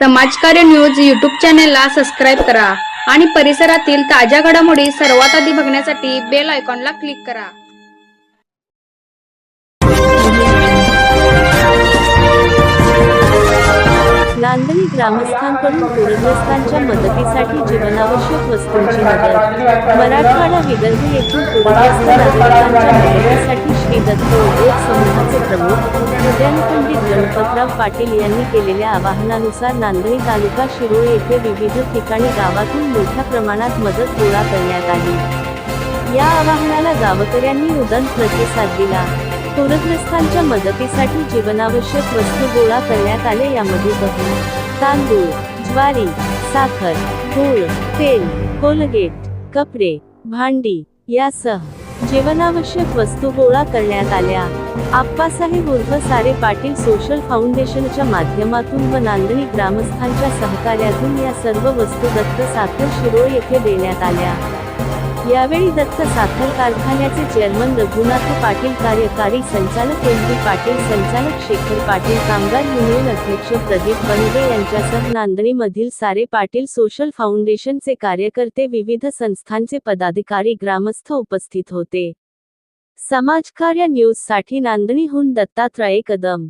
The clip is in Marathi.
समाजकार्य न्यूज यूट्यूब चॅनेलला सबस्क्राईब करा आणि परिसरातील ताज्या घडामोडी सर्वात आधी बघण्यासाठी बेल आयकॉनला क्लिक करा. नांदणी ग्रामस्थांकडून पूरग्रस्तांच्या मदतीसाठी जीवनावश्यक वस्तूंची मदत. मराठवाडा विदर्भ येथील पूरग्रस्त नागरिकांच्या मदतीसाठी श्री दत्त उद्योग समूहाचे प्रमुख उद्यान पंडित गणपतराव पाटील यांनी केलेल्या आवाहनानुसार नांदणी तालुका शिरोळ येथे विविध ठिकाणी गावातून मोठ्या प्रमाणात मदत गोळा करण्यात आली. या आवाहनाला गावकऱ्यांनी उदंत प्रतिसाद दिला. पूरग्रस्तांच्या मदतीसाठी जीवनावश्यक वस्तू गोळा करण्यात आले यामध्ये गहू तांदूळ ज्वारी साखर गूळ तेल कोलगेट कपडे भांडी यासह जीवनावश्यक वस्तू गोळा करण्यात आल्या. आप्पासाहेब उर्फ सारे पाटील सोशल फाउंडेशनच्या माध्यमातून व नांदणी ग्रामस्थांच्या सहकार्यातून या सर्व वस्तू दत्त साखर शिरोळ येथे देण्यात आल्या. यावेळी दत्त साखर कारखान्याचे चेअरमन रघुनाथ पाटील कार्यकारी संचालक एम बी पाटील संचालक शेखर पाटील कामगार युनियन अध्यक्ष प्रदीप बनगे यांच्यासह नांदणीमधील सारे पाटील सोशल फाउंडेशनचे कार्यकर्ते विविध संस्थांचे पदाधिकारी ग्रामस्थ उपस्थित होते. समाजकार्य न्यूजसाठी नांदणीहून दत्तात्रय कदम.